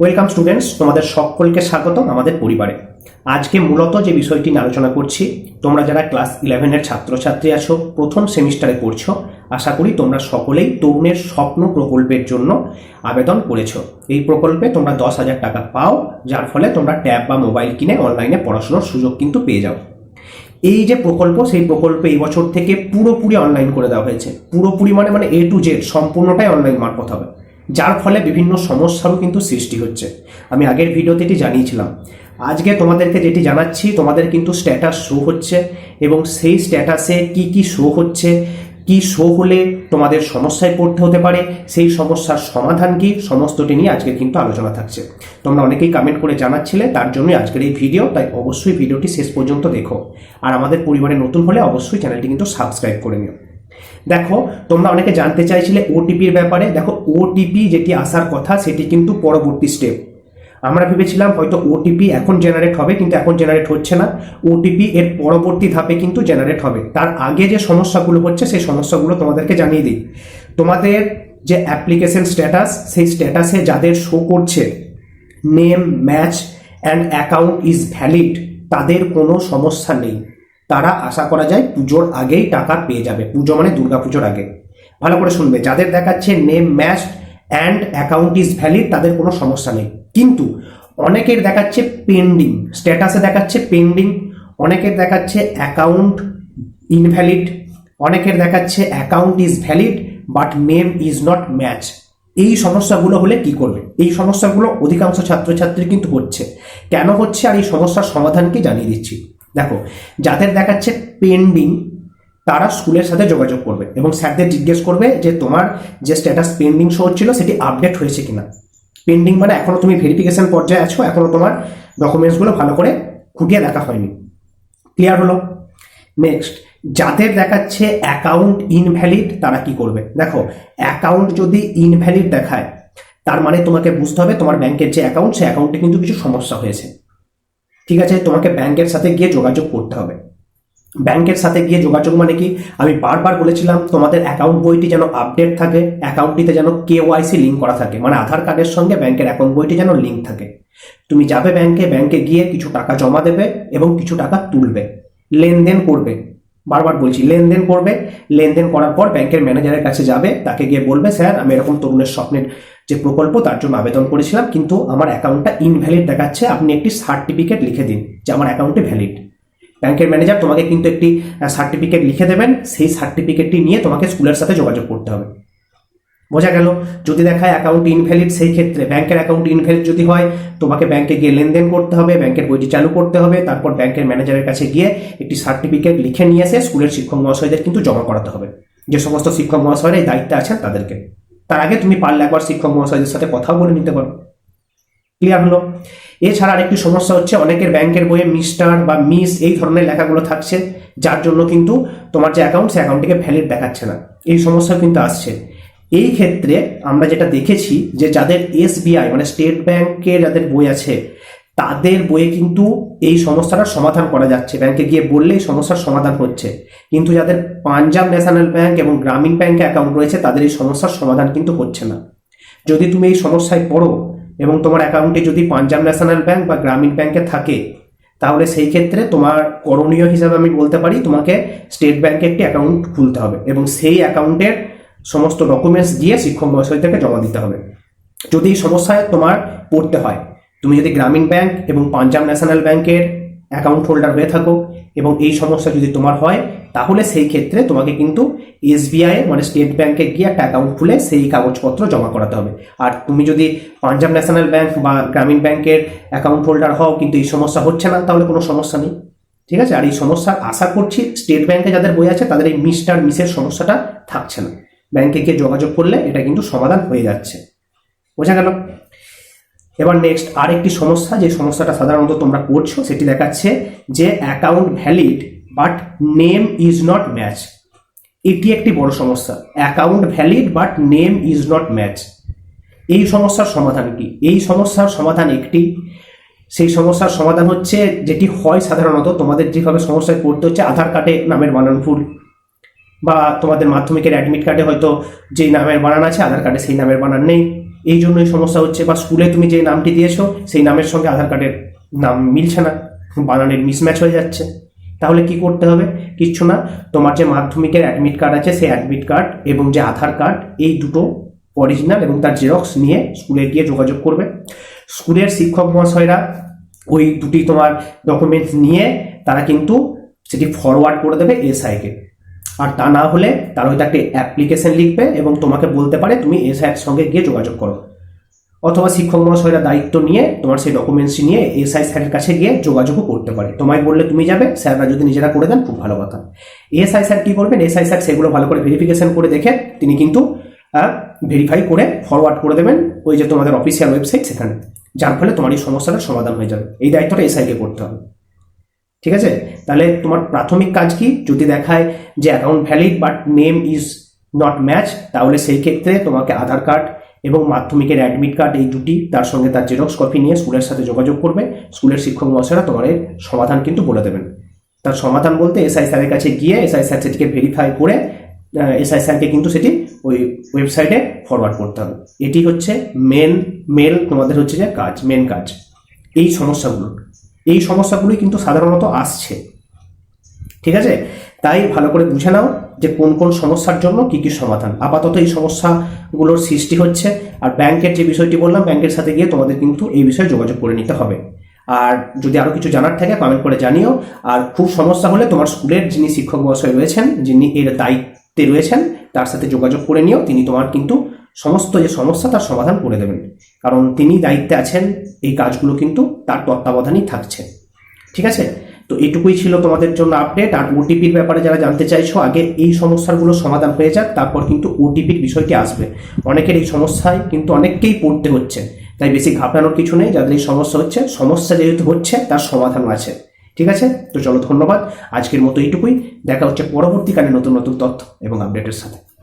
Welcome students তোমাদের সকলকে স্বাগতম আমাদের পরিবারে। আজকে মূলত যে বিষয়টি নিয়ে আলোচনা করছি, তোমরা যারা ক্লাস ইলেভেনের ছাত্রছাত্রী আছো, প্রথম সেমিস্টারে পড়ছো, আশা করি তোমরা সকলেই তরুণের স্বপ্ন প্রকল্পের জন্য আবেদন করেছ। এই প্রকল্পে তোমরা দশ হাজার টাকা পাও, যার ফলে তোমরা ট্যাব বা মোবাইল কিনে অনলাইনে পড়াশোনার সুযোগ কিন্তু পেয়ে যাও। এই যে প্রকল্প, সেই প্রকল্প এই বছর থেকে পুরোপুরি অনলাইন করে দেওয়া হয়েছে। পুরোপুরি মানে মানে এ টু জেড সম্পূর্ণটাই অনলাইন মারফত হবে। যার ফলে বিভিন্ন সমস্যারও কিন্তু সৃষ্টি হচ্ছে। আমি আগের ভিডিওতে এটি জানিয়েছিলাম। আজকে তোমাদেরকে যেটি জানাচ্ছি, তোমাদের কিন্তু স্ট্যাটাস শো হচ্ছে এবং সেই স্ট্যাটাসে কি কি শো হচ্ছে, কি শো হলে তোমাদের সমস্যায় পড়তে হতে পারে, সেই সমস্যার সমাধান কি, সমস্তটি নিয়ে আজকে কিন্তু আলোচনা থাকছে। তোমরা অনেকেই কমেন্ট করে জানাচ্ছিলে, তার জন্যই আজকের এই ভিডিও তাই অবশ্যই ভিডিওটি শেষ পর্যন্ত দেখো। আর আমাদের পরিবারে নতুন হলে অবশ্যই চ্যানেলটি কিন্তু সাবস্ক্রাইব করে নিও। দেখো, তোমরা অনেকে জানতে চাইছিলে ওটিপির ব্যাপারে। দেখো ওটিপি যেটি আসার কথা, সেটি কিন্তু পরবর্তী স্টেপ আমরা ভেবেছিলাম হয়তো ওটিপি এখন জেনারেট হবে, কিন্তু এখন জেনারেট হচ্ছে না। ওটিপি এর পরবর্তী ধাপে কিন্তু জেনারেট হবে। তার আগে যে সমস্যাগুলো হচ্ছে, সেই সমস্যাগুলো তোমাদেরকে জানিয়ে দিই। তোমাদের যে অ্যাপ্লিকেশন স্ট্যাটাস সেই স্ট্যাটাসে যাদের শো করছে name match and account is valid তাদের কোনো সমস্যা নেই। তারা আশা করা যায় পুজোর আগেই টাকা পেয়ে যাবে। পুজো মানে দুর্গা পুজোর আগে। ভালো করে শুনবে। যাদের দেখাচ্ছে name match and account is valid তাদের কোনো সমস্যা নেই। কিন্তু অনেকের দেখাচ্ছে পেন্ডিং স্ট্যাটাসে দেখাচ্ছে পেন্ডিং অনেকের দেখাচ্ছে অ্যাকাউন্ট ইনভ্যালিড অনেকের দেখাচ্ছে account is valid but name is not match এই সমস্যাগুলো হলে কি করবে? এই সমস্যাগুলো অধিকাংশ ছাত্রছাত্রী কিন্তু হচ্ছে। কেন হচ্ছে? আর এই সমস্যার সমাধান কি জানিয়ে দিচ্ছি। দেখো, যাদের দেখাচ্ছে পেন্ডিং তারা স্কুলের সাথে যোগাযোগ করবে এবং স্যারদের জিজ্ঞেস করবে যে তোমার যে স্ট্যাটাস পেন্ডিং শো হচ্ছিল, সেটি আপডেট হয়েছে কিনা। পেন্ডিং মানে এখনও তুমি ভেরিফিকেশন পর্যায়ে আছো, এখনও তোমার ডকুমেন্টসগুলো ভালো করে খুঁটিয়ে দেখা হয়নি। ক্লিয়ার হলো? নেক্সট যাদের দেখাচ্ছে অ্যাকাউন্ট ইনভ্যালিড তারা কি করবে? দেখো অ্যাকাউন্ট যদি ইনভ্যালিড দেখায়, তার মানে তোমাকে বুঝতে হবে তোমার ব্যাংকের যে অ্যাকাউন্ট সেই অ্যাকাউন্টে কিন্তু কিছু সমস্যা হয়েছে। ঠিক আছে? তোমাকে ব্যাংকের সাথে গিয়ে যোগাযোগ করতে হবে। ব্যাংকের সাথে গিয়ে যোগাযোগ মানে কি? আমি বারবার বলেছিলাম, তোমাদের অ্যাকাউন্ট বইটি যেন আপডেট থাকে অ্যাকাউন্টটিতে যেন কে ওয়াইসি লিঙ্ক করা থাকে মানে আধার কার্ডের সঙ্গে ব্যাংকের অ্যাকাউন্ট বইটি যেন লিঙ্ক থাকে। তুমি যাবে ব্যাংকে ব্যাংকে গিয়ে কিছু টাকা জমা দেবে এবং কিছু টাকা তুলবে। লেনদেন করবে। বারবার বলছি, লেনদেন করবে। লেনদেন করার পর ব্যাংকের ম্যানেজারের কাছে যাবে, তাকে গিয়ে বলবে, স্যার, আমি এরকম তরুণের স্বপ্নের যে প্রকল্প, তার জন্য আবেদন করেছিলাম, কিন্তু আমার অ্যাকাউন্টটা ইনভ্যালিড দেখাচ্ছে। আপনি একটি সার্টিফিকেট লিখে দিন, যে আমার অ্যাকাউন্টে ভ্যালিড ব্যাংকের ম্যানেজার তোমাকে কিন্তু একটি সার্টিফিকেট লিখে দেবেন। সেই সার্টিফিকেটটি নিয়ে তোমাকে স্কুলের সাথে যোগাযোগ করতে হবে। বোঝা গেল? যদি দেখায় অ্যাকাউন্ট ইনভ্যালিড সেই ক্ষেত্রে ব্যাংকের অ্যাকাউন্ট ইনভ্যালিড যদি হয়, তোমাকে ব্যাংকে গিয়ে লেনদেন করতে হবে, ব্যাংকের বইটি চালু করতে হবে, তারপর ব্যাংকের ম্যানেজারের কাছে গিয়ে একটি সার্টিফিকেট লিখে নিয়ে এসে স্কুলের শিক্ষক মহাশয়দের কিন্তু জমা করাতে হবে। যে সমস্ত শিক্ষক মহাশয়রা এই দায়িত্বে আছেন, তাদেরকে। তার আগে তুমি পারলে একবার শিক্ষক মহাশয়দের সাথে কথাও বলে নিতে পারো। ক্লিয়ার হলো? এছাড়া আরেকটি সমস্যা হচ্ছে অনেকের ব্যাংকের বইয়ে মিস্টার বা মিস এই ধরনের লেখাগুলো থাকছে, যার জন্য কিন্তু তোমার যে অ্যাকাউন্ট সে অ্যাকাউন্টটিকে ভ্যালিড দেখাচ্ছে না। এই সমস্যা কিন্তু আসছে। এই ক্ষেত্রে আমরা যেটা দেখেছি যে যাদের এসবিআই মানে স্টেট ব্যাংকে যাদের বই আছে তাদের বইয়ে কিন্তু এই সমস্যাটার সমাধান করা যাচ্ছে। ব্যাংকে গিয়ে বললেই সমস্যার সমাধান হচ্ছে। কিন্তু যাদের পাঞ্জাব ন্যাশনাল ব্যাংক এবং গ্রামীণ ব্যাংকে অ্যাকাউন্ট রয়েছে, তাদের এই সমস্যার সমাধান কিন্তু হচ্ছে না। যদি তুমি এই সমস্যায় পড়ো এবং তোমার অ্যাকাউন্টে যদি পাঞ্জাব ন্যাশনাল ব্যাংক বা গ্রামীণ ব্যাংকে থাকে, তাহলে সেই ক্ষেত্রে তোমার করণীয় হিসাবে আমি বলতে পারি, তোমাকে স্টেট ব্যাংকে একটি অ্যাকাউন্ট খুলতে হবে এবং সেই অ্যাকাউন্টের সমস্ত ডকুমেন্টস দিয়ে শিক্ষক মহাশয়দেরকে জমা দিতে হবে। যদি এই সমস্যায় তোমার পড়তে হয় তুমি যদি গ্রামীণ ব্যাংক এবং পাঞ্জাব ন্যাশনাল ব্যাংকের অ্যাকাউন্ট হোল্ডার হয়ে থাকো এবং এই সমস্যা যদি তোমার হয়, তাহলে সেই ক্ষেত্রে তোমাকে কিন্তু এসবিআই মানে স্টেট ব্যাংকে গিয়ে একটা অ্যাকাউন্ট খুলে সেই কাগজপত্র জমা করাতে হবে। আর তুমি যদি পাঞ্জাব ন্যাশনাল ব্যাংক বা গ্রামীণ ব্যাংকের অ্যাকাউন্ট হোল্ডার হও, কিন্তু এই সমস্যা হচ্ছে না, তাহলে কোনো সমস্যা নেই। ঠিক আছে? আর এই সমস্যার আশা করছি স্টেট ব্যাংকে যাদের বই আছে, তাদের এই মিস্টার মিসের সমস্যাটা থাকছে না। ব্যাংকে গিয়ে যোগাযোগ করলে এটা কিন্তু সমাধান হয়ে যাচ্ছে। বোঝা গেল? এবার নেক্সট আরেকটি সমস্যা, যে সমস্যাটা সাধারণত তোমরা করছ, সেটি দেখাচ্ছে যে account valid but name is not match এটি একটি বড় সমস্যা। Account valid but name is not match এই সমস্যার সমাধান কি? এই সমস্যার সমাধান একটি। সেই সমস্যার সমাধান হচ্ছে, যেটি হয় সাধারণত তোমাদের যেভাবে সমস্যায় পড়তে হচ্ছে, আধার কার্ডে নামের বানান ভুল বা তোমাদের মাধ্যমিকের অ্যাডমিট কার্ডে হয়তো যেই নামের বানান আছে, আধার কার্ডে সেই নামের বানান নেই। এই জন্য এই সমস্যা হচ্ছে, বা স্কুলে তুমি যে নামটি দিয়েছ, সেই নামের সঙ্গে আধার কার্ডের নাম মিলছে না, বানানের মিসম্যাচ হয়ে যাচ্ছে। তাহলে কি করতে হবে? কিচ্ছু না, তোমার যে মাধ্যমিকের অ্যাডমিট কার্ড আছে, সেই অ্যাডমিট কার্ড এবং যে আধার কার্ড এই দুটো অরিজিনাল এবং তার জেরক্স নিয়ে স্কুলে গিয়ে যোগাযোগ করবে। স্কুলের শিক্ষক মহাশয়রা ওই দুটি তোমার ডকুমেন্টস নিয়ে তারা কিন্তু সেটি ফরওয়ার্ড করে দেবে এসআইকে আর তা না হলে তার হয়তো একটা অ্যাপ্লিকেশন লিখবে এবং তোমাকে বলতে পারে তুমি এসআইয়ের সঙ্গে গিয়ে যোগাযোগ করো। অথবা শিক্ষক মহাশয়রা দায়িত্ব নিয়ে তোমার সেই ডকুমেন্টস নিয়ে এসআই স্যারের কাছে গিয়ে যোগাযোগও করতে পারে। তোমায় বললে তুমি যাবে স্যাররা যদি নিজেরা করে দেন, খুব ভালো কথা। এসআই স্যার কী করবেন? এসআই স্যার সেগুলো ভালো করে ভেরিফিকেশন করে দেখে তিনি কিন্তু ভেরিফাই করে ফরওয়ার্ড করে দেবেন ওই যে তোমাদের অফিসিয়াল ওয়েবসাইট সেখানে। যার ফলে তোমার এই সমস্যাটার সমাধান হয়ে যাবে। এই দায়িত্বটা এসআইকে করতে হবে। ঠিক আছে? তাহলে তোমার প্রাথমিক কাজ কি? যদি দেখায় যে account valid but name is not match তাহলে সেই ক্ষেত্রে তোমাকে আধার কার্ড এবং মাধ্যমিকের অ্যাডমিট কার্ড এই দুটি, তার সঙ্গে তার জেরক্স কপি নিয়ে স্কুলের সাথে যোগাযোগ করবে। স্কুলের শিক্ষক মহাশয়রা তোমার সমাধান কিন্তু বলে দেবেন। তার সমাধান বলতে এসআই স্যারের কাছে গিয়ে এসআই স্যার সেটিকে ভেরিফাই করে এসআই স্যারকে কিন্তু সেটি ওই ওয়েবসাইটে ফরওয়ার্ড করতে হবে। এটি হচ্ছে মেন মেল তোমাদের হচ্ছে যে কাজ মেন কাজ। এই সমস্যাগুলো। এই সমস্যাগুলোই কিন্তু সাধারণত আসছে। ঠিক আছে? তাই ভালো করে বুঝে নাও যে কোন কোন সমস্যার জন্য কি কি সমাধান। আপাতত এই সমস্যাগুলোর সৃষ্টি হচ্ছে আর ব্যাংকের যে বিষয়টি বললাম, ব্যাংকের সাথে গিয়ে তোমাদের কিন্তু এই বিষয়ে যোগাযোগ করে নিতে হবে। আর যদি আরও কিছু জানার থাকে কমেন্ট করে জানিও। আর খুব সমস্যা হলে তোমার স্কুলের যিনি শিক্ষক মহাশয় রয়েছেন, যিনি এর দায়িত্বে রয়েছেন, তার সাথে যোগাযোগ করে নিও। তিনি তোমার কিন্তু সমস্ত যে সমস্যা, তার সমাধান করে দেবেন। কারণ তিনি দায়িত্বে আছেন, এই কাজগুলো কিন্তু তার তত্ত্বাবধানেই থাকছে। ঠিক আছে? তো এটুকুই ছিল তোমাদের জন্য আপডেট আর ওটিপির ব্যাপারে যারা জানতে চাইছো, আগে এই সমস্যাগুলো সমাধান হয়ে যাক, তারপর কিন্তু ওটিপির বিষয়টি আসবে। অনেকের এই সমস্যায় কিন্তু অনেককেই পড়তে হচ্ছে। তাই বেশি ঘাবড়ানোর কিছু নেই, যাদের এই সমস্যা হচ্ছে, সমস্যা যেহেতু হচ্ছে, তার সমাধানও আছে। ঠিক আছে? তো চলো ধন্যবাদ। আজকের মতো এইটুকুই। দেখা হচ্ছে পরবর্তীকালে নতুন নতুন তথ্য এবং আপডেটের সাথে।